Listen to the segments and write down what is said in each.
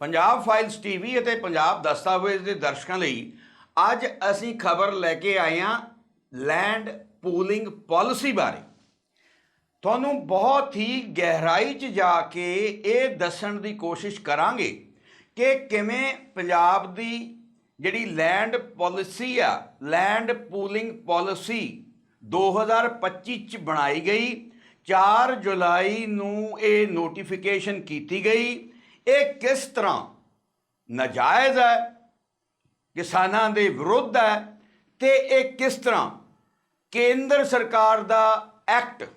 Punjab files TV ਅਤੇ ਪੰਜਾਬ ਦਸਤਾਵੇਜ਼ ਦੇ ਦਰਸ਼ਕਾਂ ਲਈ ਅੱਜ ਅਸੀਂ ਖਬਰ ਲੈ ਕੇ ਆਏ ਹਾਂ ਲੈਂਡ ਪੂਲਿੰਗ ਪਾਲਿਸੀ ਬਾਰੇ। ਤੁਹਾਨੂੰ ਬਹੁਤ ਹੀ ਗਹਿਰਾਈ 'ਚ ਜਾ ਕੇ ਇਹ ਦੱਸਣ ਦੀ ਕੋਸ਼ਿਸ਼ ਕਰਾਂਗੇ ਕਿ ਕਿਵੇਂ ਪੰਜਾਬ ਦੀ ਜਿਹੜੀ ਲੈਂਡ ਪਾਲਿਸੀ ਆ ਲੈਂਡ ਪੂਲਿੰਗ ਪਾਲਿਸੀ 2025 ਚ ਬਣਾਈ ਗਈ 4 ਜੁਲਾਈ ਨੂੰ ਇਹ ਨੋਟੀਫਿਕੇਸ਼ਨ ਕੀਤੀ ਗਈ ਇਹ ਕਿਸ ਤਰ੍ਹਾਂ ਨਾਜਾਇਜ਼ ਹੈ? ਕਿਸਾਨਾਂ ਦੇ ਵਿਰੁੱਧ ਹੈ ਤੇ ਇਹ ਕਿਸ ਤਰ੍ਹਾਂ ਕੇਂਦਰ ਸਰਕਾਰ ਦਾ ਐਕਟ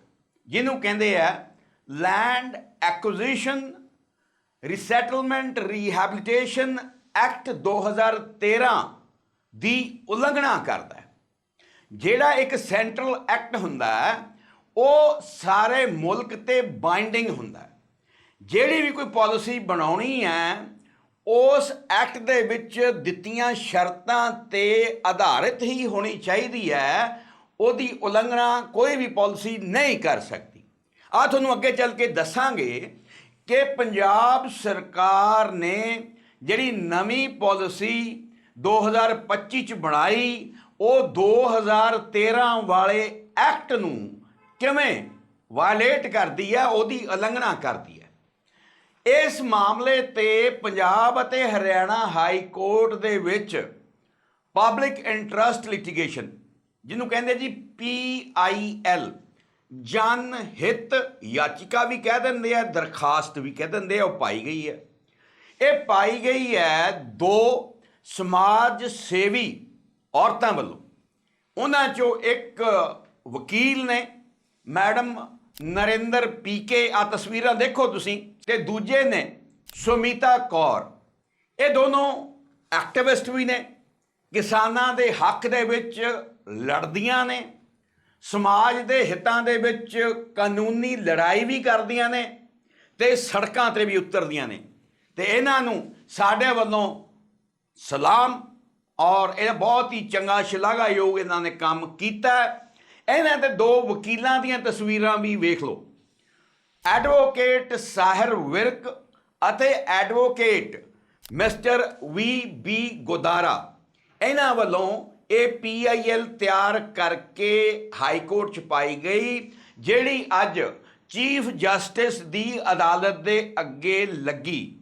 ਜਿਹਨੂੰ ਕਹਿੰਦੇ ਆ land acquisition resettlement rehabilitation act 2013 ਦੀ ਉਲੰਘਣਾ ਕਰਦਾ ਹੈ। ਜਿਹੜਾ ਇੱਕ ਸੈਂਟਰਲ ਐਕਟ ਹੁੰਦਾ ਹੈ, ਉਹ ਸਾਰੇ ਮੁਲਕ ਤੇ ਬਾਈਂਡਿੰਗ ਹੁੰਦਾ ਹੈ। ਜਿਹੜੀ ਵੀ ਕੋਈ ਪਾਲਿਸੀ ਬਣਾਉਣੀ ਹੈ, ਉਸ ਐਕਟ ਦੇ ਵਿੱਚ ਦਿੱਤੀਆਂ ਸ਼ਰਤਾਂ ਤੇ ਆਧਾਰਿਤ ਹੀ ਹੋਣੀ ਚਾਹੀਦੀ ਹੈ, ਉਹਦੀ ਉਲੰਘਣਾ ਕੋਈ ਵੀ ਪਾਲਿਸੀ ਨਹੀਂ ਕਰ ਸਕਦੀ। ਆ ਤੁਹਾਨੂੰ ਅੱਗੇ ਚੱਲ ਕੇ ਦੱਸਾਂਗੇ ਕਿ ਪੰਜਾਬ ਸਰਕਾਰ ਨੇ ਜਿਹੜੀ ਨਵੀਂ ਪਾਲਿਸੀ 2025 ਚ ਬਣਾਈ, ਉਹ 2013 ਵਾਲੇ ਐਕਟ ਨੂੰ ਕਿਵੇਂ ਵਾਇਲੇਟ ਕਰਦੀ ਹੈ, ਉਹਦੀ ਉਲੰਘਣਾ ਕਰਦੀ ਹੈ। ਇਸ ਮਾਮਲੇ ਤੇ ਪੰਜਾਬ ਅਤੇ ਹਰਿਆਣਾ ਹਾਈ ਕੋਰਟ ਦੇ ਵਿੱਚ ਪਬਲਿਕ ਇੰਟਰਸਟ ਲਿਟੀਗੇਸ਼ਨ, ਜਿਹਨੂੰ ਕਹਿੰਦੇ ਜੀ PIL ਜਨ ਹਿੱਤ ਯਾਚਿਕਾ ਵੀ ਕਹਿ ਦਿੰਦੇ ਆ, ਦਰਖਾਸਤ ਵੀ ਕਹਿ ਦਿੰਦੇ ਆ, ਉਹ ਪਾਈ ਗਈ ਹੈ। ਇਹ ਪਾਈ ਗਈ ਹੈ ਦੋ ਸਮਾਜ ਸੇਵੀ ਔਰਤਾਂ ਵੱਲੋਂ। ਉਹਨਾਂ ਚੋਂ ਇੱਕ ਵਕੀਲ ਨੇ, ਮੈਡਮ ਨਰਿੰਦਰ ਪੀਕੇ ਆ ਤਸਵੀਰਾਂ ਦੇਖੋ ਤੁਸੀਂ। ਤੇ ਦੂਜੇ ਨੇ ਸੁਮੀਤਾ ਕੌਰ। ਇਹ ਦੋਨੋਂ ਐਕਟਿਵਿਸਟ ਵੀ ਨੇ। ਕਿਸਾਨਾਂ ਦੇ ਹੱਕ ਦੇ ਵਿੱਚ ਲੜਦੀਆਂ ਨੇ। ਸਮਾਜ ਦੇ ਹਿੱਤਾਂ ਦੇ ਵਿੱਚ ਕਾਨੂੰਨੀ ਲੜਾਈ ਵੀ ਕਰਦੀਆਂ ਨੇ ਤੇ ਸੜਕਾਂ ਤੇ ਵੀ ਉਤਰਦੀਆਂ ਨੇ। ਤੇ ਇਹਨਾਂ ਨੂੰ ਸਾਡੇ ਵੱਲੋਂ ਸਲਾਮ ਔਰ ਇਹ ਬਹੁਤ ਹੀ ਚੰਗਾ ਸ਼ਲਾਘਾਯੋਗ ਇਹਨਾਂ ਨੇ ਕੰਮ ਕੀਤਾ। ਇਹਨਾਂ ਦੇ ਦੋ ਵਕੀਲਾਂ ਦੀਆਂ ਤਸਵੀਰਾਂ ਵੀ ਵੇਖ ਲਓ। ਐਡਵੋਕੇਟ ਸਾਹਿਰ ਵਿਰਕ ਅਤੇ advocate mister V B Godara. ਇਹਨਾਂ ਵੱਲੋਂ ਇਹ ਪੀਆਈਐਲ ਤਿਆਰ ਕਰਕੇ ਹਾਈ ਕੋਰਟ ਚ ਪਾਈ ਗਈ, ਜਿਹੜੀ ਅੱਜ ਚੀਫ ਜਸਟਿਸ ਦੀ ਅਦਾਲਤ ਦੇ ਅੱਗੇ ਲੱਗੀ।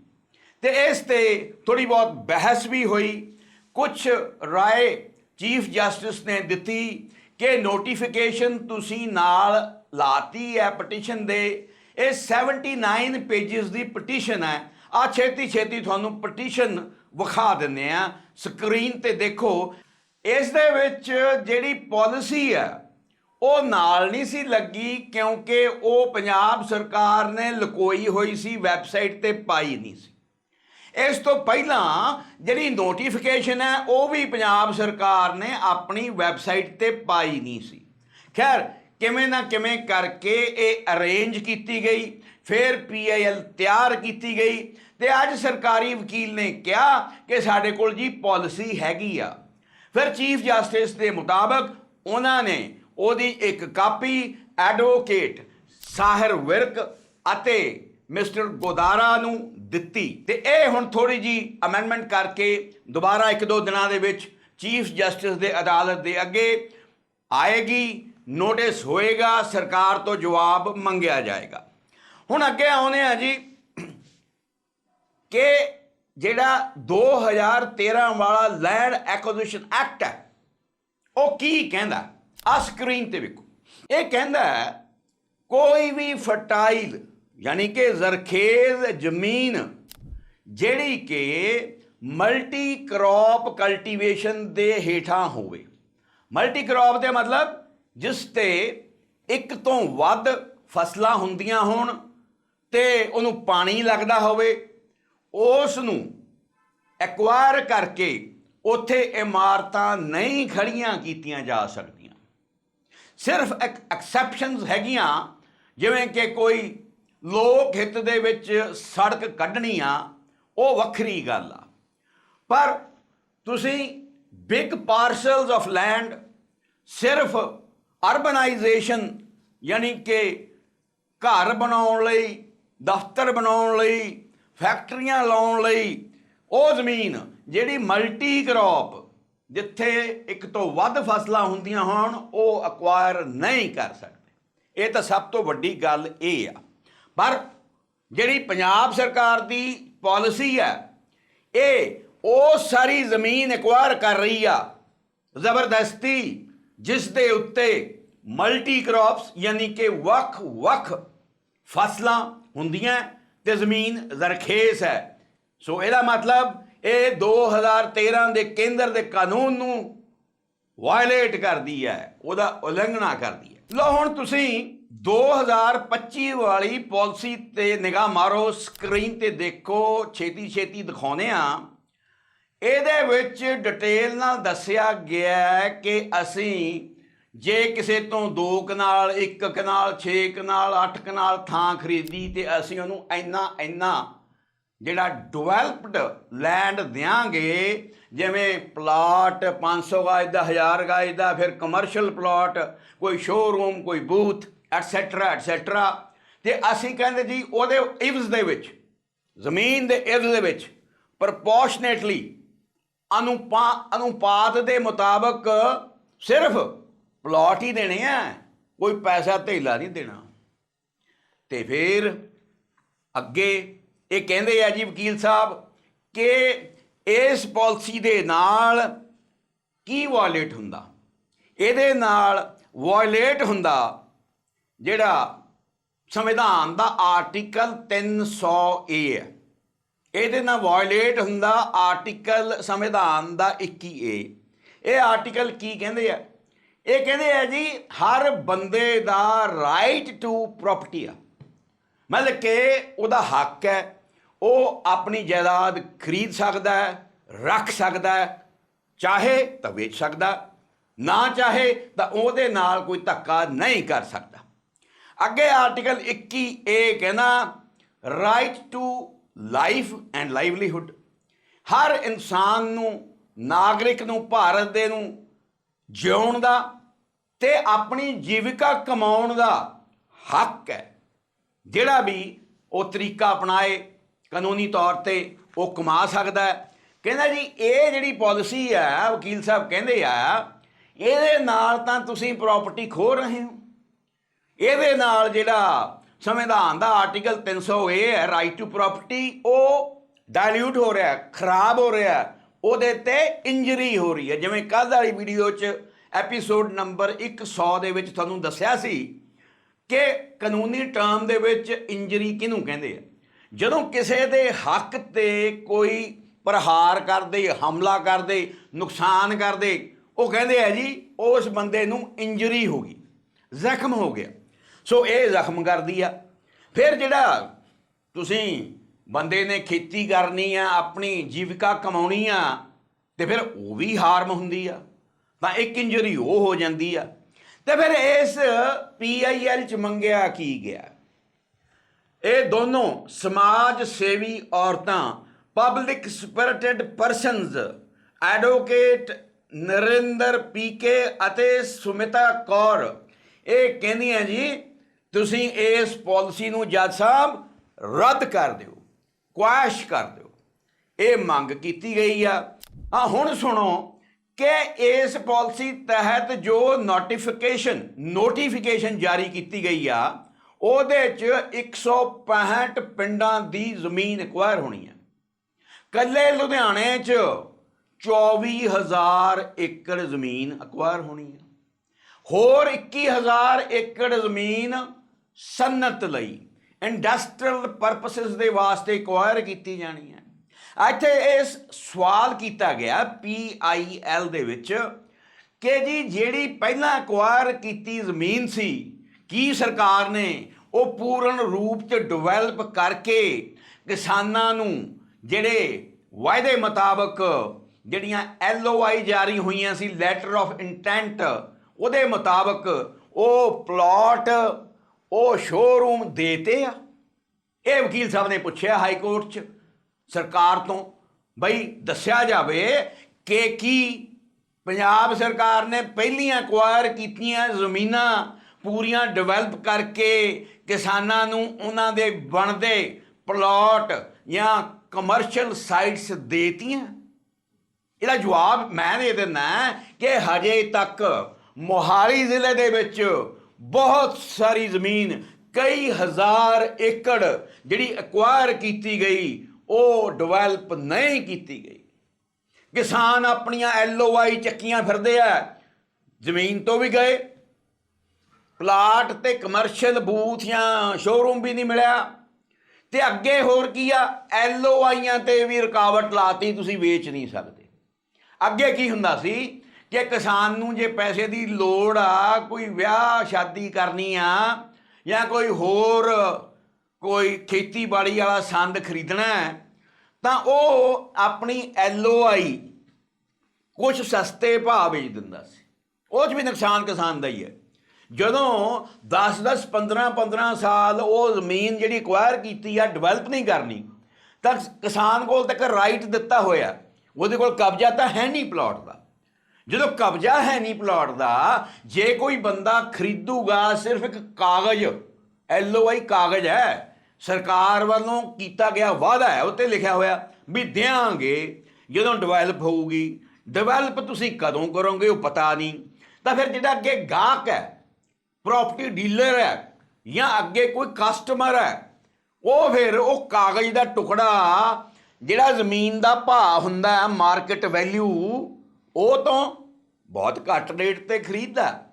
ਤੇ ਇਸ ਤੇ ਥੋੜੀ ਬਹੁਤ ਬਹਿਸ ਵੀ ਹੋਈ। ਕੁਝ ਰਾਏ ਚੀਫ ਜਸਟਿਸ ਨੇ ਦਿੱਤੀ ਕਿ ਨੋਟੀਫਿਕੇਸ਼ਨ ਤੁਸੀਂ ਨਾਲ ਲਾਤੀ ਹੈ ਪਟੀਸ਼ਨ ਦੇ ਇਹ 79 ਪੇजेस ਦੀ ਪਟੀਸ਼ਨ ਹੈ। ਆ ਛੇਤੀ ਛੇਤੀ ਤੁਹਾਨੂੰ ਪਟੀਸ਼ਨ ਵਿਖਾ ਦਿੰਨੇ ਆ ਸਕਰੀਨ ਤੇ ਦੇਖੋ। ਇਸ ਦੇ ਵਿੱਚ ਜਿਹੜੀ ਪਾਲਿਸੀ ਹੈ, ਉਹ ਨਾਲ ਨਹੀਂ ਸੀ ਲੱਗੀ ਕਿਉਂਕਿ ਉਹ ਪੰਜਾਬ ਸਰਕਾਰ ਨੇ ਲਕੋਈ ਹੋਈ ਸੀ ਵੈਬਸਾਈਟ ਤੇ ਪਾਈ ਨਹੀਂ ਸੀ। ਇਸ ਤੋਂ ਪਹਿਲਾਂ ਜਿਹੜੀ ਨੋਟੀਫਿਕੇਸ਼ਨ ਹੈ, ਉਹ ਵੀ ਪੰਜਾਬ ਸਰਕਾਰ ਨੇ ਆਪਣੀ ਵੈਬਸਾਈਟ ਤੇ ਪਾਈ ਨਹੀਂ ਸੀ। ਖੈਰ ਕਿਵੇਂ ਨਾ ਕਿਵੇਂ ਕਰਕੇ ਇਹ ਅਰੇਂਜ ਕੀਤੀ ਗਈ, ਫਿਰ ਪੀਆਈਐਲ ਤਿਆਰ ਕੀਤੀ ਗਈ ਤੇ ਅੱਜ ਸਰਕਾਰੀ ਵਕੀਲ ਨੇ ਕਿਹਾ ਕਿ ਸਾਡੇ ਕੋਲ ਜੀ ਪਾਲਿਸੀ ਹੈਗੀ ਆ। ਫਿਰ ਚੀਫ ਜਸਟਿਸ ਦੇ ਮੁਤਾਬਕ ਉਹਨਾਂ ਨੇ ਉਹਦੀ ਇੱਕ ਕਾਪੀ ਐਡਵੋਕੇਟ ਸਾਹਿਰ ਵਿਰਕ ਅਤੇ ਮਿਸਟਰ ਗੋਦਾਰਾ ਨੂੰ ਦਿੱਤੀ ਤੇ ਇਹ ਹੁਣ ਥੋੜੀ ਜੀ ਅਮੈਂਡਮੈਂਟ ਕਰਕੇ ਦੁਬਾਰਾ ਇੱਕ ਦੋ ਦਿਨਾਂ ਦੇ ਵਿੱਚ ਚੀਫ ਜਸਟਿਸ ਦੇ ਅਦਾਲਤ ਦੇ ਅੱਗੇ ਆਏਗੀ। ਨੋਟਿਸ ਹੋਏਗਾ, ਸਰਕਾਰ ਤੋਂ ਜਵਾਬ ਮੰਗਿਆ ਜਾਏਗਾ। ਹੁਣ ਅੱਗੇ ਆਉਂਦੇ ਆ ਜੀ ਕਿ ਜਿਹੜਾ 2013 ਵਾਲਾ ਲੈਂਡ ਐਕੁਜੀਸ਼ਨ ਐਕਟ ਹੈ, ਉਹ ਕੀ ਕਹਿੰਦਾ? ਆ ਸਕਰੀਨ ਤੇ ਵੇਖੋ। ਇਹ ਕਹਿੰਦਾ ਕੋਈ ਵੀ ਫਰਟਾਈਲ ਯਾਨੀ ਕਿ ਜ਼ਰਖੇਜ਼ ਜ਼ਮੀਨ, ਜਿਹੜੀ ਕਿ ਮਲਟੀ ਕ੍ਰੌਪ ਕਲਟੀਵੇਸ਼ਨ ਦੇ ਹੇਠਾਂ ਹੋਵੇ। ਮਲਟੀ ਕ੍ਰੌਪ ਦੇ ਮਤਲਬ ਜਿਸ ਤੇ ਇੱਕ ਤੋਂ ਵੱਧ ਫਸਲਾਂ ਹੁੰਦੀਆਂ ਹੋਣ ਤੇ ਉਹਨੂੰ ਪਾਣੀ ਲੱਗਦਾ ਹੋਵੇ ਉਸ ਨੂੰ ਐਕਵਾਇਰ ਕਰਕੇ ਉੱਥੇ ਇਮਾਰਤਾਂ ਨਹੀਂ ਖੜੀਆਂ ਕੀਤੀਆਂ ਜਾ ਸਕਦੀਆਂ। ਸਿਰਫ ਐਕਸੈਪਸ਼ਨਸ ਹੈਗੀਆਂ, ਜਿਵੇਂ ਕਿ ਕੋਈ ਲੋਕ ਹਿੱਤ ਦੇ ਵਿੱਚ ਸੜਕ ਕੱਢਣੀ ਆ, ਉਹ ਵੱਖਰੀ ਗੱਲ ਆ। ਪਰ ਤੁਸੀਂ ਬਿਗ ਪਾਰਸਲਸ ਆਫ ਲੈਂਡ ਸਿਰਫ ਅਰਬਨਾਈਜੇਸ਼ਨ, ਯਾਨੀ ਕਿ ਘਰ ਬਣਾਉਣ ਲਈ, ਦਫ਼ਤਰ ਬਣਾਉਣ ਲਈ, ਫੈਕਟਰੀਆਂ ਲਾਉਣ ਲਈ, ਉਹ ਜ਼ਮੀਨ ਜਿਹੜੀ ਮਲਟੀ ਕ੍ਰੌਪ, ਜਿੱਥੇ ਇੱਕ ਤੋਂ ਵੱਧ ਫਸਲਾਂ ਹੁੰਦੀਆਂ ਹੋਣ, ਉਹ ਅਕਵਾਇਰ ਨਹੀਂ ਕਰ ਸਕਦੇ। ਇਹ ਤਾਂ ਸਭ ਤੋਂ ਵੱਡੀ ਗੱਲ ਇਹ ਆ। ਪਰ ਜਿਹੜੀ ਪੰਜਾਬ ਸਰਕਾਰ ਦੀ ਪਾਲਿਸੀ ਹੈ, ਇਹ ਉਹ ਸਾਰੀ ਜ਼ਮੀਨ ਐਕਵਾਇਰ ਕਰ ਰਹੀ ਆ। ਜ਼ਬਰਦਸਤੀ ਜਿਸ ਦੇ ਉੱਤੇ ਮਲਟੀ ਕ੍ਰੌਪਸ ਯਾਨੀ ਕਿ ਵੱਖ-ਵੱਖ ਫਸਲਾਂ ਹੁੰਦੀਆਂ ਤੇ ਜ਼ਮੀਨ ਜ਼ਰਖੇਜ਼ ਹੈ। ਸੋ ਇਹਦਾ ਮਤਲਬ ਇਹ 2013 ਦੇ ਕੇਂਦਰ ਦੇ ਕਾਨੂੰਨ ਨੂੰ ਵਾਇਲੇਟ ਕਰਦੀ ਹੈ, ਉਹਦਾ ਉਲੰਘਣਾ ਕਰਦੀ ਹੈ। ਲੋ ਹੁਣ ਤੁਸੀਂ 2025 ਵਾਲੀ ਪਾਲਿਸੀ ਤੇ ਨਿਗਾਹ ਮਾਰੋ ਸਕਰੀਨ ਤੇ ਦੇਖੋ ਛੇਤੀ ਛੇਤੀ ਦਿਖਾਉਨੇ ਆ ਇਹਦੇ ਵਿੱਚ ਡਿਟੇਲ ਨਾਲ ਦੱਸਿਆ ਗਿਆ ਕਿ ਅਸੀਂ ਜੇ ਕਿਸੇ ਤੋਂ 2 ਕਨਾਲ 1 ਕਨਾਲ 6 ਕਨਾਲ 8 ਕਨਾਲ ਥਾਂ ਖਰੀਦੀ ਤੇ ਅਸੀਂ ਉਹਨੂੰ ਇੰਨਾ ਇੰਨਾ ਜਿਹੜਾ ਡਿਵੈਲਪਡ ਲੈਂਡ ਦਿਆਂਗੇ, ਜਿਵੇਂ ਪਲਾਟ 500 ਗਜ ਦਾ 1000 ਗਜ ਦਾ, ਫਿਰ ਕਮਰਸ਼ੀਅਲ ਪਲਾਟ ਕੋਈ ਸ਼ੋਰੂਮ ਕੋਈ ਬੂਥ ਐਟਸੈਟਰਾ ਐਟਸੈਟਰਾ ਤੇ ਅਸੀਂ ਕਹਿੰਦੇ ਜੀ ਉਹਦੇ ਇਵਜ਼ ਦੇ ਵਿੱਚ, ਜ਼ਮੀਨ ਦੇ ਇਵਜ਼ ਦੇ ਵਿੱਚ ਪ੍ਰਪੋਰਸ਼ਨੇਟਲੀ ਅਨੁਪਾ, ਅਨੁਪਾਤ ਦੇ ਮੁਤਾਬਕ ਸਿਰਫ ਪਲਾਟ ਹੀ ਦੇਣੇ ਆ। ਕੋਈ ਪੈਸਾ ਧੇਲਾ ਨਹੀਂ ਦੇਣਾ। ਤੇ ਫਿਰ ਅੱਗੇ ਇਹ ਕਹਿੰਦੇ ਆ ਜੀ ਵਕੀਲ ਸਾਹਿਬ ਕਿ ਇਸ ਪਾਲਿਸੀ ਦੇ ਨਾਲ ਕੀ ਵਾਇਲੇਟ ਹੁੰਦਾ? ਇਹਦੇ ਨਾਲ ਵਾਇਲੇਟ ਹੁੰਦਾ ਜਿਹੜਾ ਸੰਵਿਧਾਨ ਦਾ ਆਰਟੀਕਲ 300 ਏ ਹੈ। ਇਹਦੇ ਨਾਲ ਵਾਇਲੇਟ ਹੁੰਦਾ ਆਰਟੀਕਲ ਸੰਵਿਧਾਨ ਦਾ 21 ਏ ਇਹ ਆਰਟੀਕਲ ਕੀ ਕਹਿੰਦੇ ਆ? ਇਹ ਕਹਿੰਦੇ ਆ ਜੀ, ਹਰ ਬੰਦੇ ਦਾ ਰਾਈਟ ਟੂ ਪ੍ਰਾਪਰਟੀ ਆ। ਮਤਲਬ ਕਿ ਉਹਦਾ ਹੱਕ ਹੈ, ਉਹ ਆਪਣੀ ਜਾਇਦਾਦ ਖਰੀਦ ਸਕਦਾ ਹੈ, ਰੱਖ ਸਕਦਾ ਹੈ, ਚਾਹੇ ਤਾਂ ਵੇਚ ਸਕਦਾ, ਨਾ ਚਾਹੇ ਤਾਂ ਉਹਦੇ ਨਾਲ ਕੋਈ ਧੱਕਾ ਨਹੀਂ ਕਰ ਸਕਦਾ। ਅੱਗੇ ਆਰਟੀਕਲ 21 ਏ ਕਹਿੰਦਾ right to life and livelihood ਹਰ ਇਨਸਾਨ ਨੂੰ, ਨਾਗਰਿਕ ਨੂੰ, ਭਾਰਤ ਦੇ ਨੂੰ ਜਿਉਣ ਦਾ ਤੇ ਆਪਣੀ ਜੀਵਿਕਾ ਕਮਾਉਣ ਦਾ ਹੱਕ ਹੈ। ਜਿਹੜਾ ਵੀ ਉਹ ਤਰੀਕਾ ਅਪਣਾਏ, ਕਾਨੂੰਨੀ ਤੌਰ ਤੇ ਉਹ ਕਮਾ ਸਕਦਾ ਹੈ। ਕਹਿੰਦਾ ਜੀ, ਇਹ ਜਿਹੜੀ ਪਾਲਿਸੀ ਹੈ, ਵਕੀਲ ਸਾਹਿਬ ਕਹਿੰਦੇ ਆ, ਇਹਦੇ ਨਾਲ ਤਾਂ ਤੁਸੀਂ ਪ੍ਰਾਪਰਟੀ ਖੋ ਰਹੇ ਹੋ। ਇਹਦੇ ਨਾਲ ਜਿਹੜਾ ਸੰਵਿਧਾਨ ਦਾ ਆਰਟੀਕਲ 300 ਇਹ ਹੈ ਰਾਈਟ ਟੂ ਪ੍ਰਾਪਰਟੀ ਉਹ ਡਾਇਲੂਟ ਹੋ ਰਿਹਾ ਖਰਾਬ ਹੋ ਰਿਹਾ ਉਹਦੇ ਤੇ ਇੰਜਰੀ ਹੋ ਰਹੀ ਹੈ। ਜਿਵੇਂ ਕੱਲ੍ਹ ਵਾਲੀ ਵੀਡੀਓ 'ਚ ਐਪੀਸੋਡ ਨੰਬਰ 100 ਦੇ ਵਿੱਚ ਤੁਹਾਨੂੰ ਦੱਸਿਆ ਸੀ ਕਿ ਕਾਨੂੰਨੀ ਟਰਮ ਦੇ ਵਿੱਚ ਇੰਜਰੀ ਕਿਹਨੂੰ ਕਹਿੰਦੇ ਆ? ਜਦੋਂ ਕਿਸੇ ਦੇ ਹੱਕ ਤੇ ਕੋਈ ਪ੍ਰਹਾਰ ਕਰਦੇ, ਹਮਲਾ ਕਰਦੇ, ਨੁਕਸਾਨ ਕਰਦੇ, ਉਹ ਕਹਿੰਦੇ ਆ ਜੀ, ਉਸ ਬੰਦੇ ਨੂੰ ਇੰਜਰੀ ਹੋ ਗਈ, ਜ਼ਖਮ ਹੋ ਗਿਆ। ਸੋ ਇਹ ਜ਼ਖਮ ਕਰਦੀ ਆ। ਫਿਰ ਜਿਹੜਾ ਤੁਸੀਂ ਬੰਦੇ ਨੇ ਖੇਤੀ ਕਰਨੀ ਆ, ਆਪਣੀ ਜੀਵਿਕਾ ਕਮਾਉਣੀ ਆ, ਤੇ ਫਿਰ ਉਹ ਵੀ ਹਾਰਮ ਹੁੰਦੀ ਆ, ਤਾਂ ਇੱਕ ਇੰਜਰੀ ਉਹ ਹੋ ਜਾਂਦੀ ਆ। ਤੇ ਫਿਰ ਇਸ ਪੀਆਈਐਲ ਚ ਮੰਗਿਆ ਕੀ ਗਿਆ? ਇਹ ਦੋਨੋਂ ਸਮਾਜ ਸੇਵੀ ਔਰਤਾਂ public spirited persons advocate Narinder PK ਅਤੇ ਸੁਮਿਤਾ ਕੌਰ। ਇਹ ਕਹਿੰਦੀਆਂ ਜੀ ਤੁਸੀਂ ਇਸ ਪਾਲਿਸੀ ਨੂੰ ਜੱਜ ਸਾਹਿਬ ਰੱਦ ਕਰ ਦਿਓ ਕੁਐਸ਼ ਕਰ ਦਿਓ। ਇਹ ਮੰਗ ਕੀਤੀ ਗਈ ਆ। ਆ ਹੁਣ ਸੁਣੋ ਕਿ ਇਸ ਪਾਲਿਸੀ ਤਹਿਤ ਜੋ ਨੋਟੀਫਿਕੇਸ਼ਨ ਨੋਟੀਫਿਕੇਸ਼ਨ ਜਾਰੀ ਕੀਤੀ ਗਈ ਆ, ਉਹਦੇ ਚ 165 ਪਿੰਡਾਂ ਦੀ ਜ਼ਮੀਨ ਐਕਵਾਇਰ ਹੋਣੀ ਹੈ ਕੱਲੇ ਲੁਧਿਆਣੇ ਚ 24000 ਏਕੜ ਜ਼ਮੀਨ ਐਕਵਾਇਰ ਹੋਣੀ ਹੈ ਹੋਰ 21000 ਏਕੜ ਜ਼ਮੀਨ ਸਨਅਤ ਲਈ ਇੰਡਸਟਰੀਅਲ ਪਰਪਸਸ ਦੇ ਵਾਸਤੇ ਐਕਵਾਇਰ ਕੀਤੀ ਜਾਣੀ ਹੈ। ਇੱਥੇ ਇਸ ਸਵਾਲ ਕੀਤਾ ਗਿਆ ਪੀਆਈਐਲ ਦੇ ਵਿੱਚ ਕਿ ਜੀ ਜਿਹੜੀ ਪਹਿਲਾਂ ਐਕਵਾਇਰ ਕੀਤੀ ਜ਼ਮੀਨ ਸੀ, ਕੀ ਸਰਕਾਰ ਨੇ ਉਹ ਪੂਰਨ ਰੂਪ ਚ ਡਿਵੈਲਪ ਕਰਕੇ ਕਿਸਾਨਾਂ ਨੂੰ ਜਿਹੜੇ ਵਾਅਦੇ ਮੁਤਾਬਕ ਜਿਹੜੀਆਂ ਐਲਓਆਈ ਜਾਰੀ ਹੋਈਆਂ ਸੀ ਲੈਟਰ ਆਫ ਇੰਟੈਂਟ ਉਹਦੇ ਮੁਤਾਬਕ ਉਹ ਪਲਾਟ ਉਹ ਸ਼ੋਰੂਮ ਦੇਤੇ ਆ। ਇਹ ਵਕੀਲ ਸਾਹਿਬ ਨੇ ਪੁੱਛਿਆ ਹਾਈ ਕੋਰਟ 'ਚ, ਸਰਕਾਰ ਤੋਂ, ਬਈ ਦੱਸਿਆ ਜਾਵੇ ਕਿ ਕੀ ਪੰਜਾਬ ਸਰਕਾਰ ਨੇ ਪਹਿਲੀਆਂ ਐਕਵਾਇਰ ਕੀਤੀਆਂ ਜ਼ਮੀਨਾਂ ਪੂਰੀਆਂ ਡਿਵੈਲਪ ਕਰਕੇ ਕਿਸਾਨਾਂ ਨੂੰ ਉਹਨਾਂ ਦੇ ਬਣਦੇ ਪਲਾਟ ਜਾਂ ਕਮਰਸ਼ੀਅਲ ਸਾਈਟਸ ਦੇਤੀਆਂ? ਇਹਦਾ ਜਵਾਬ ਮੈਂ ਦੇ ਦਿੰਦਾ ਕਿ ਹਜੇ ਤੱਕ ਮੋਹਾਲੀ ਜ਼ਿਲ੍ਹੇ ਦੇ ਵਿੱਚ ਬਹੁਤ ਸਾਰੀ ਜ਼ਮੀਨ, ਕਈ ਹਜ਼ਾਰ ਏਕੜ ਜਿਹੜੀ ਐਕਵਾਇਰ ਕੀਤੀ ਗਈ, ਉਹ ਡਿਵੈਲਪ ਨਹੀਂ ਕੀਤੀ ਗਈ। ਕਿਸਾਨ ਆਪਣੀਆਂ ਐਲਓਆਈ ਚੱਕੀਆਂ ਫਿਰਦੇ ਆ। ਜ਼ਮੀਨ ਤੋਂ ਵੀ ਗਏ। ਪਲਾਟ ਤੇ ਕਮਰਸ਼ੀਅਲ ਬੂਥ ਜਾਂ ਸ਼ੋਰੂਮ ਵੀ ਨਹੀਂ ਮਿਲਿਆ। ਤੇ ਅੱਗੇ ਹੋਰ ਕੀ ਆ? ਐਲਓਆਈਆਂ ਤੇ ਵੀ ਰੁਕਾਵਟ ਲਾਤੀ, ਤੁਸੀਂ ਵੇਚ ਨਹੀਂ ਸਕਦੇ। ਅੱਗੇ ਕੀ ਹੁੰਦਾ ਸੀ? ਕਿ ਕਿਸਾਨ ਨੂੰ ਜੇ ਪੈਸੇ ਦੀ ਲੋੜ ਆ, ਕੋਈ ਵਿਆਹ ਸ਼ਾਦੀ ਕਰਨੀ ਆ ਜਾਂ ਕੋਈ ਹੋਰ ਕੋਈ ਖੇਤੀਬਾੜੀ ਵਾਲਾ ਸੰਦ ਖਰੀਦਣਾ ਤਾਂ ਉਹ ਆਪਣੀ ਐਲਓਆਈ ਕੁਝ ਸਸਤੇ ਭਾਅ ਵੇਚ ਦਿੰਦਾ ਸੀ। ਉਹ 'ਚ ਵੀ ਨੁਕਸਾਨ ਕਿਸਾਨ ਦਾ ਹੀ ਹੈ। ਜਦੋਂ 10 10 15 15 ਸਾਲ ਉਹ ਜ਼ਮੀਨ ਜਿਹੜੀ ਐਕਵਾਇਰ ਕੀਤੀ ਆ ਡਿਵੈਲਪ ਨਹੀਂ ਕਰਨੀ, ਤਾਂ ਕਿਸਾਨ ਕੋਲ ਤੱਕ ਰਾਈਟ ਦਿੱਤਾ ਹੋਇਆ। ਉਹਦੇ ਕੋਲ ਕਬਜ਼ਾ ਤਾਂ ਹੈ ਨਹੀਂ ਪਲਾਟ ਦਾ। ਜਦੋਂ ਕਬਜ਼ਾ ਹੈ ਨਹੀਂ ਪਲਾਟ ਦਾ, ਜੇ ਕੋਈ ਬੰਦਾ ਖਰੀਦੂਗਾ ਸਿਰਫ ਇੱਕ ਕਾਗਜ਼ ਐਲਓਆਈ ਕਾਗਜ਼ ਹੈ, ਸਰਕਾਰ ਵੱਲੋਂ ਕੀਤਾ ਗਿਆ ਵਾਅਦਾ ਹੈ, ਉੱਤੇ ਲਿਖਿਆ ਹੋਇਆ ਵੀ ਦਿਆਂਗੇ, ਜਦੋਂ ਡਿਵੈਲਪ ਹੋਊਗੀ ਡਿਵੈਲਪ ਤੁਸੀਂ ਕਦੋਂ ਕਰੋਗੇ ਉਹ ਪਤਾ ਨਹੀਂ, ਤਾਂ ਫਿਰ ਜਿਹੜਾ ਅੱਗੇ ਗਾਹਕ ਹੈ ਪ੍ਰਾਪਰਟੀ ਡੀਲਰ ਹੈ, ਜਾਂ ਅੱਗੇ ਕੋਈ ਕਸਟਮਰ ਹੈ, ਉਹ ਫਿਰ ਉਹ ਕਾਗਜ਼ ਦਾ ਟੁਕੜਾ ਜਿਹੜਾ ਜ਼ਮੀਨ ਦਾ ਭਾਅ ਹੁੰਦਾ ਹੈ ਮਾਰਕੀਟ ਵੈਲਿਊ ਉਹ ਤੋਂ ਬਹੁਤ ਘੱਟ ਰੇਟ ਤੇ ਖਰੀਦਦਾ।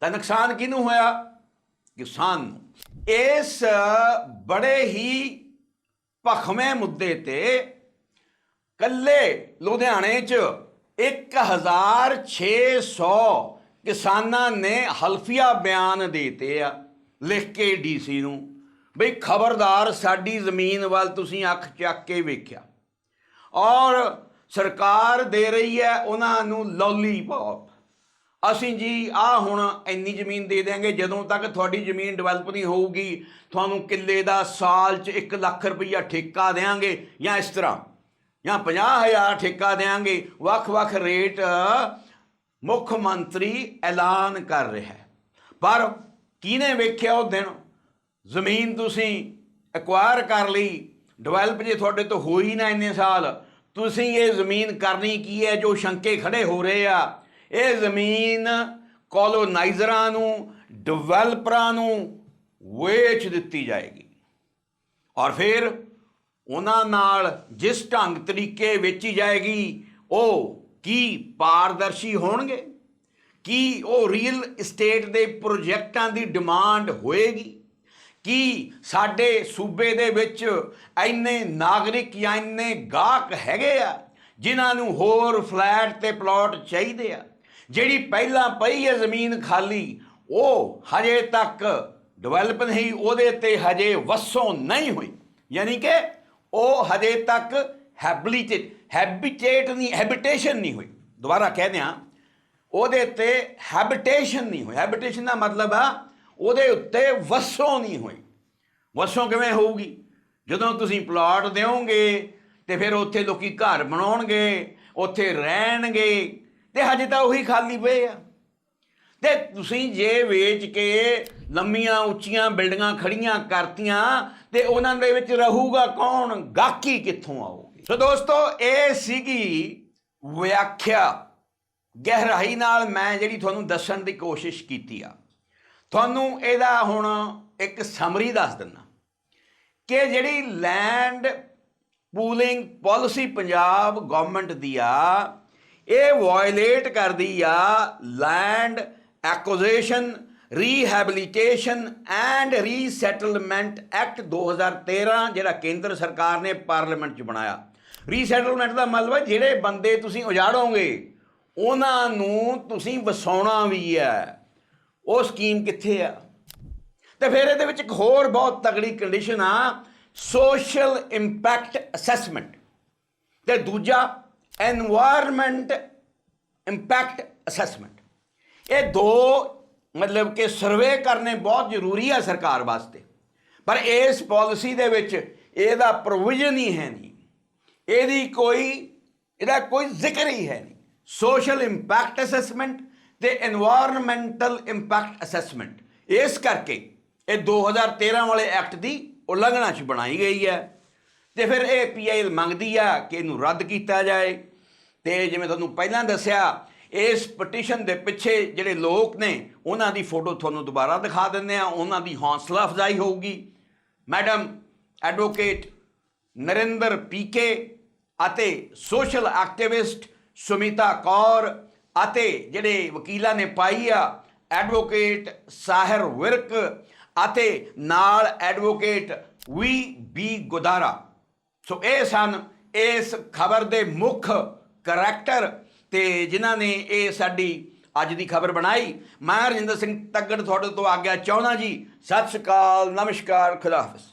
ਤਾਂ ਨੁਕਸਾਨ ਕਿਹਨੂੰ ਹੋਇਆ? ਕਿਸਾਨ ਨੂੰ। ਇਸ ਬੜੇ ਹੀ ਭਖਵੇਂ ਮੁੱਦੇ ਤੇ ਕੱਲੇ ਲੁਧਿਆਣੇ 'ਚ 1600 ਕਿਸਾਨਾਂ ਨੇ ਹਲਫੀਆ ਬਿਆਨ ਦੇਤੇ ਆ, ਲਿਖ ਕੇ ਡੀਸੀ ਨੂੰ। ਬਈ ਖਬਰਦਾਰ ਸਾਡੀ ਜ਼ਮੀਨ ਵੱਲ ਤੁਸੀਂ ਅੱਖ ਚੱਕ ਕੇ ਵੇਖਿਆ। ਔਰ ਸਰਕਾਰ ਦੇ ਰਹੀ ਹੈ, ਉਹਨਾਂ ਨੂੰ ਲੋਲੀਪੌਪ ਅਸੀਂ ਜੀ ਆ ਹੁਣ ਇੰਨੀ ਜ਼ਮੀਨ ਦੇ ਦੇਾਂਗੇ ਜਦੋਂ ਤੱਕ ਤੁਹਾਡੀ ਜ਼ਮੀਨ ਡਿਵੈਲਪ ਨਹੀਂ ਹੋਊਗੀ, ਤੁਹਾਨੂੰ ਕਿੱਲੇ ਦਾ ਸਾਲ 'ਚ 1 ਲੱਖ ਰੁਪਈਆ ਠੇਕਾ ਦੇਾਂਗੇ ਜਾਂ ਇਸ ਤਰ੍ਹਾਂ। ਜਾਂ 50000 ਠੇਕਾ ਦੇਾਂਗੇ ਵੱਖ-ਵੱਖ ਰੇਟ, ਮੁੱਖ ਮੰਤਰੀ ਐਲਾਨ ਕਰ ਰਿਹਾ ਹੈ। ਪਰ ਕਿਹਨੇ ਵੇਖਿਆ ਉਹ ਦਿਨ? ਜ਼ਮੀਨ ਤੁਸੀਂ ਐਕਵਾਇਰ ਕਰ ਲਈ ਡਿਵੈਲਪ ਜੇ ਤੁਹਾਡੇ ਤੋਂ ਹੋਈ ਨਾ ਇੰਨੇ ਸਾਲ ਤੁਸੀਂ ਇਹ ਜ਼ਮੀਨ ਕਰਨੀ ਕੀ ਹੈ ਜੋ ਸ਼ੰਕੇ ਖੜੇ ਹੋ ਰਹੇ ਆ? ਇਹ ਜ਼ਮੀਨ ਕੋਲੋਨਾਈਜ਼ਰਾਂ ਨੂੰ ਡਿਵੈਲਪਰਾਂ ਨੂੰ ਵੇਚ ਦਿੱਤੀ ਜਾਏਗੀ। ਔਰ ਫਿਰ ਉਹਨਾਂ ਨਾਲ ਜਿਸ ਢੰਗ ਤਰੀਕੇ ਵੇਚੀ ਜਾਏਗੀ, ਉਹ ਕੀ ਪਾਰਦਰਸ਼ੀ ਹੋਣਗੇ? ਕੀ ਉਹ ਰੀਅਲ ਏਸਟੇਟ ਦੇ ਪ੍ਰੋਜੈਕਟਾਂ ਦੀ ਡਿਮਾਂਡ ਹੋਏਗੀ? ਕੀ ਸਾਡੇ ਸੂਬੇ ਦੇ ਵਿੱਚ ਇੰਨੇ ਨਾਗਰਿਕ ਜਾਂ ਇੰਨੇ ਗਾਹਕ ਹੈਗੇ ਆ ਜਿਨ੍ਹਾਂ ਨੂੰ ਹੋਰ ਫਲੈਟ ਤੇ ਪਲਾਟ ਚਾਹੀਦੇ ਆ? ਜਿਹੜੀ ਪਹਿਲਾਂ ਪਈ ਹੈ ਜ਼ਮੀਨ ਖਾਲੀ, ਉਹ ਹਜੇ ਤੱਕ ਡਿਵੈਲਪ ਨਹੀਂ ਉਹਦੇ ਤੇ ਹਜੇ ਵਸੋਂ ਨਹੀਂ ਹੋਈ। ਯਾਨੀ ਕਿ ਉਹ ਹਜੇ ਤੱਕ ਹੈਬਿਲਿਟੇਟ ਹੈਬਿਟੇਟ ਨਹੀਂ, ਹੈਬਿਟੇਸ਼ਨ ਨਹੀਂ ਹੋਈ। ਦੁਬਾਰਾ ਕਹਿ ਦਿਆਂ, ਉਹਦੇ ਤੇ ਹੈਬਿਟੇਸ਼ਨ ਨਹੀਂ ਹੋਈ। ਹੈਬਿਟੇਸ਼ਨ ਦਾ ਮਤਲਬ ਆ ਉਹਦੇ ਉੱਤੇ ਵਸੋਂ ਨਹੀਂ ਹੋਈ। ਵਸੋਂ ਕਿਵੇਂ ਹੋਊਗੀ? ਜਦੋਂ ਤੁਸੀਂ ਪਲਾਟ ਦਿਓਗੇ ਤੇ ਫਿਰ ਉੱਥੇ ਲੋਕੀ ਘਰ ਬਣਾਉਣਗੇ, ਉੱਥੇ ਰਹਿਣਗੇ ਤੇ ਹਜੇ ਤਾਂ ਉਹੀ ਖਾਲੀ ਪਏ ਆ। ਤੇ ਤੁਸੀਂ ਜੇ ਵੇਚ ਕੇ ਲੰਮੀਆਂ ਉੱਚੀਆਂ ਬਿਲਡਿੰਗਾਂ ਖੜੀਆਂ ਕਰਤੀਆਂ ਤੇ ਉਹਨਾਂ ਦੇ ਵਿੱਚ ਰਹੂਗਾ ਕੌਣ? ਗਾਕੀ ਕਿੱਥੋਂ ਆਊਗੀ? ਸੋ ਦੋਸਤੋ, ਇਹ ਸੀਗੀ ਵਿਆਖਿਆ। ਗਹਿਰਾਈ ਨਾਲ ਮੈਂ ਜਿਹੜੀ ਤੁਹਾਨੂੰ ਦੱਸਣ ਦੀ ਕੋਸ਼ਿਸ਼ ਕੀਤੀ ਆ। ਤੁਹਾਨੂੰ ਇਹਦਾ ਹੁਣ ਇੱਕ ਸਮਰੀ ਦੱਸ ਦਿੰਨਾ ਕਿ ਜਿਹੜੀ land pooling policy Punjab government ਦੀ ਆ, ਇਹ ਵਾਇਲੇਟ ਕਰਦੀ ਆ land acquisition rehabilitation and resettlement act 2013 ਜਿਹੜਾ ਕੇਂਦਰ ਸਰਕਾਰ ਨੇ ਪਾਰਲੀਮੈਂਟ 'ਚ ਬਣਾਇਆ। ਰੀਸੈਟਲਮੈਂਟ ਦਾ ਮਤਲਬ ਹੈ, ਜਿਹੜੇ ਬੰਦੇ ਤੁਸੀਂ ਉਜਾੜੋਗੇ, ਉਹਨਾਂ ਨੂੰ ਤੁਸੀਂ ਵਸਾਉਣਾ ਵੀ ਹੈ। ਉਹ ਸਕੀਮ ਕਿੱਥੇ ਆ? ਤੇ ਫਿਰ ਇਹਦੇ ਵਿੱਚ ਇੱਕ ਹੋਰ ਬਹੁਤ ਤਗੜੀ ਕੰਡੀਸ਼ਨ ਆ ਸੋਸ਼ਲ ਇੰਪੈਕਟ ਅਸੈਸਮੈਂਟ ਤੇ ਦੂਜਾ এনवायरमेंट ਇੰਪੈਕਟ ਅਸੈਸਮੈਂਟ ਇਹ ਦੋ ਮਤਲਬ ਕਿ ਸਰਵੇ ਕਰਨੇ ਬਹੁਤ ਜ਼ਰੂਰੀ ਆ ਸਰਕਾਰ ਵਾਸਤੇ। ਪਰ ਇਸ ਪਾਲਿਸੀ ਦੇ ਵਿੱਚ ਇਹਦਾ ਪ੍ਰੋਵੀਜ਼ਨ ਹੀ ਹੈ ਨਹੀਂ। ਇਹਦੀ ਕੋਈ, ਇਹਦਾ ਕੋਈ ਜ਼ਿਕਰ ਹੀ ਹੈ ਨਹੀਂ। ਸੋਸ਼ਲ ਇੰਪੈਕਟ ਅਸੈਸਮੈਂਟ ਤੇ এনवायरमेंटल ਇੰਪੈਕਟ ਅਸੈਸਮੈਂਟ ਇਸ ਕਰਕੇ ਇਹ 2013 ਵਾਲੇ ਐਕਟ ਦੀ ਉਲੰਘਣਾ ਚ ਬਣਾਈ ਗਈ ਹੈ। ਤੇ ਫਿਰ ਇਹ ਪੀਆਈਐਲ ਮੰਗਦੀ ਆ ਕਿ ਇਹਨੂੰ ਰੱਦ ਕੀਤਾ ਜਾਏ। ਤੇ ਜਿਵੇਂ ਤੁਹਾਨੂੰ ਪਹਿਲਾਂ ਦੱਸਿਆ, ਇਸ ਪਟੀਸ਼ਨ ਦੇ ਪਿੱਛੇ ਜਿਹੜੇ ਲੋਕ ਨੇ, ਉਹਨਾਂ ਦੀ ਫੋਟੋ ਤੁਹਾਨੂੰ ਦੁਬਾਰਾ ਦਿਖਾ ਦਿੰਦੇ ਆ। ਉਹਨਾਂ ਦੀ ਹੌਸਲਾ ਅਫਜ਼ਾਈ ਹੋਊਗੀ। ਮੈਡਮ, ਐਡਵੋਕੇਟ ਨਰਿੰਦਰ ਪੀਕੇ ਅਤੇ ਸੋਸ਼ਲ ਐਕਟਿਵਿਸਟ ਸੁਮੀਤਾ ਕੌਰ ਅਤੇ ਜਿਹੜੇ ਵਕੀਲਾਂ ਨੇ ਪਾਈ ਆ, ਐਡਵੋਕੇਟ ਸਾਹਿਰ ਵਿਰਕ ਅਤੇ ਨਾਲ ਐਡਵੋਕੇਟ ਵੀ ਬੀ ਗੁਦਾਰਾ। ਸੋ ਇਹ ਸਨ ਇਸ ਖਬਰ ਦੇ ਮੁੱਖ ਕਰੈਕਟਰ ਤੇ ਜਿਨ੍ਹਾਂ ਨੇ ਇਹ ਸਾਡੀ ਅੱਜ ਦੀ ਖਬਰ ਬਣਾਈ। ਮੈਂ ਰਜਿੰਦਰ ਸਿੰਘ ਤੱਗੜ ਤੁਹਾਡੇ ਤੋਂ ਆਗਿਆ ਚਾਹੁੰਦਾ ਜੀ। ਸਤਿ ਸ਼੍ਰੀ ਅਕਾਲ, ਨਮਸਕਾਰ, ਖੁਦਾ ਹਾਫਿਜ਼।